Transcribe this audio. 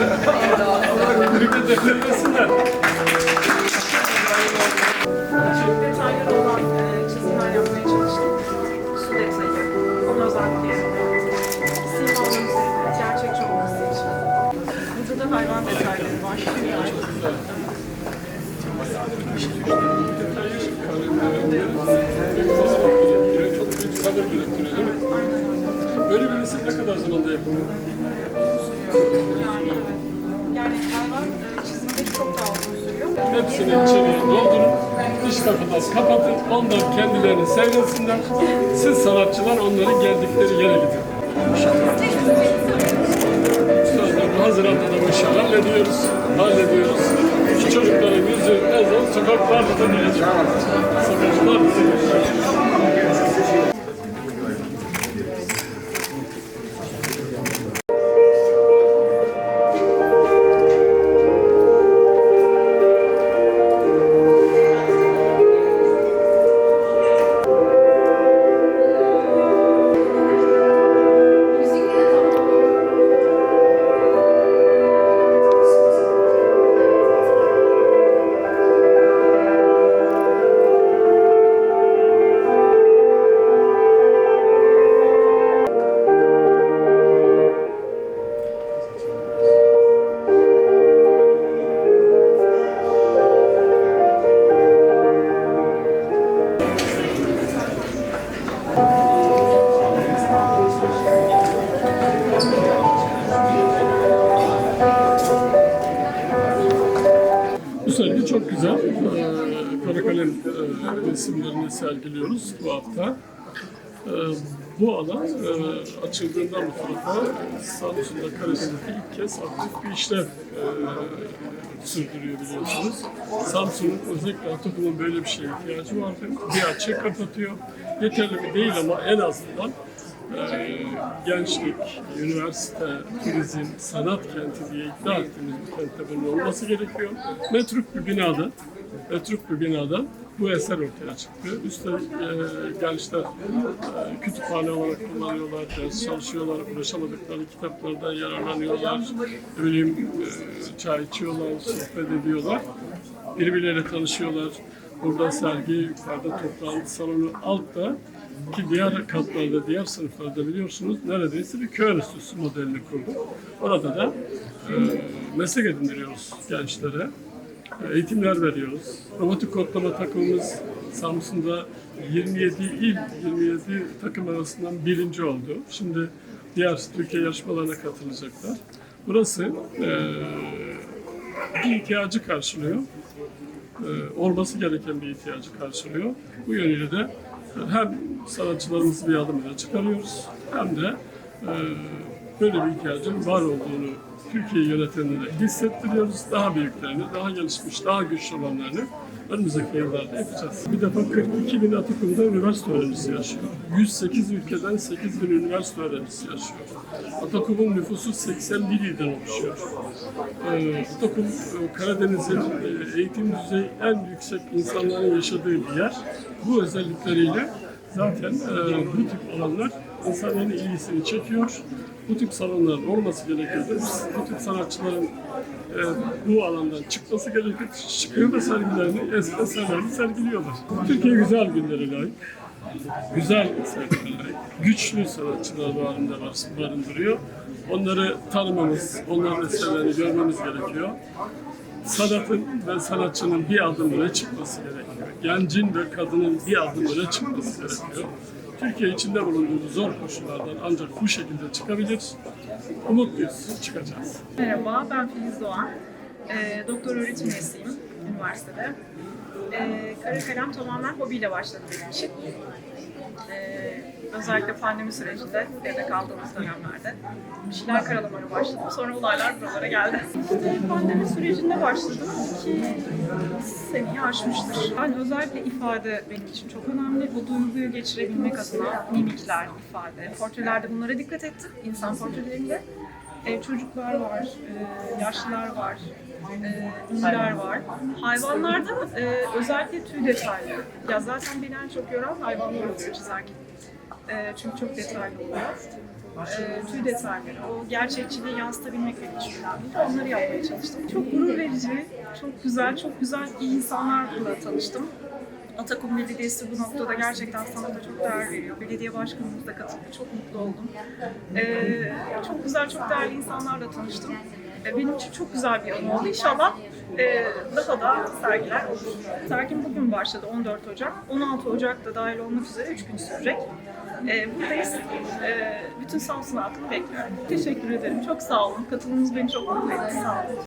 Çok detaylı olan e, çizimler yapmaya çalıştım. Su detayı, onun özelliklerini, simanın üzerinde gerçekçi olması için. Burada da hayvan detayları var. Mi? Böyle bir resim ne kadar zamanda yapılıyor? Hepsini içeriye doldurun, dış kapıdan kapatın, onlar kendilerini seyretsinler. Siz sanatçılar onları geldikleri yere gidin. Bu Haziran'da da bu işi hallediyoruz, hallediyoruz. Çocukların yüzü en son sokaklarda da. Çok güzel. Ee, Karakalem e, resimlerini sergiliyoruz bu hafta. Ee, bu alan e, açıldığından bu tarafa Samsun'da Karadeniz'de ilk kez aktif bir işlev e, sürdürüyor biliyorsunuz. Samsun'un özellikle Atakum'un böyle bir şeye ihtiyacı vardı. Bir açığı kapatıyor. Yeterli mi değil ama en azından gençlik, üniversite, turizm, sanat kenti diye iddia ettiğimiz bir kentte bunun olması gerekiyor. Metruk bir binada, metruk bir binada bu eser ortaya çıktı. Üstelik e, gençler e, kütüphane olarak kullanıyorlar, ders çalışıyorlar, ulaşamadıkları kitaplardan yararlanıyorlar, ne e, çay içiyorlar, sohbet ediyorlar, birbirleriyle tanışıyorlar. Burada sergi, yukarıda toplantı salonu, altta ki diğer katlarda, diğer sınıflarda biliyorsunuz neredeyse bir köy enstitüsü modelini kurduk. Orada da e, meslek edindiriyoruz gençlere. E, Eğitimler veriyoruz. Robotik kodlama takımımız Samsun'da 27 il, 27 takım arasından birinci oldu. Şimdi diğer Türkiye yarışmalarına katılacaklar. Burası e, bir ihtiyacı karşılıyor olması gereken bir ihtiyacı karşılıyor. Bu yönüyle de hem sanatçılarımızı bir adım öne çıkarıyoruz hem de e, böyle bir ihtiyacın var olduğunu Türkiye yönetenlere hissettiriyoruz. Daha büyüklerini, daha gelişmiş, daha güçlü olanlarını önümüzdeki yıllarda yapacağız. Bir defa 42 bin Atakum'da üniversite öğrencisi yaşıyor. 108 ülkeden 8 bin üniversite öğrencisi yaşıyor. Atakum'un nüfusu 81 ilden oluşuyor. Ee, Atakum, e, Karadeniz'in e, eğitim düzeyi en yüksek insanların yaşadığı bir yer. Bu özellikleriyle zaten e, bu tip alanlar insanların ilgisini çekiyor. Bu tip salonların olması gerekiyor. Bu tip sanatçıların e, bu alandan çıkması gerekiyor. Çıkıyor da sergilerini, eserlerini sergiliyorlar. Türkiye güzel günlere layık. Güzel eserlere. Güçlü sanatçılar var, barındırıyor. Onları tanımamız, onların eserlerini görmemiz gerekiyor. Sanatın ve sanatçının bir adım öne çıkması gerekiyor. Gencin ve kadının bir adım öne çıkması gerekiyor. Türkiye içinde bulunduğu zor koşullardan ancak bu şekilde çıkabilir. Umutluyuz, çıkacağız. Merhaba, ben Filiz Doğan. E, doktor öğretim üyesiyim üniversitede. E, kara kalem tamamen hobiyle başladı benim için. E, özellikle pandemi sürecinde evde kaldığımız dönemlerde bir şeyler karalamaya başladım. Sonra olaylar buralara geldi. İşte pandemi sürecinde başladım. İki seneyi aşmıştır. Yani özellikle ifade benim için çok önemli. O duyguyu geçirebilmek adına mimikler, ifade. Portrelerde bunlara dikkat ettim. İnsan portrelerinde. E, çocuklar var, e, yaşlılar var, e, var. Hayvanlarda e, özellikle tüy detaylı. Ya zaten beni en çok yoran hayvanlar oluyor çizerken. E, çünkü çok detaylı oluyor. e, tüy detayları, o gerçekçiliği yansıtabilmek için önemliydi. Onları yapmaya çalıştım. Çok gurur verici, çok güzel, çok güzel iyi insanlarla tanıştım. Atakum Belediyesi bu noktada gerçekten sanata çok değer veriyor. Belediye başkanımız da katıldı. Çok mutlu oldum. Ee, çok güzel, çok değerli insanlarla tanıştım. Ee, benim için çok güzel bir anı oldu. İnşallah e, daha da sergiler olur. Sergim bugün başladı 14 Ocak. 16 Ocak'ta dahil olmak üzere 3 gün sürecek. Ee, buradayız. Bütün Samsun halkını bekliyorum. Teşekkür ederim. Çok sağ olun. Katılımınız beni çok mutlu etti. Sağ olun.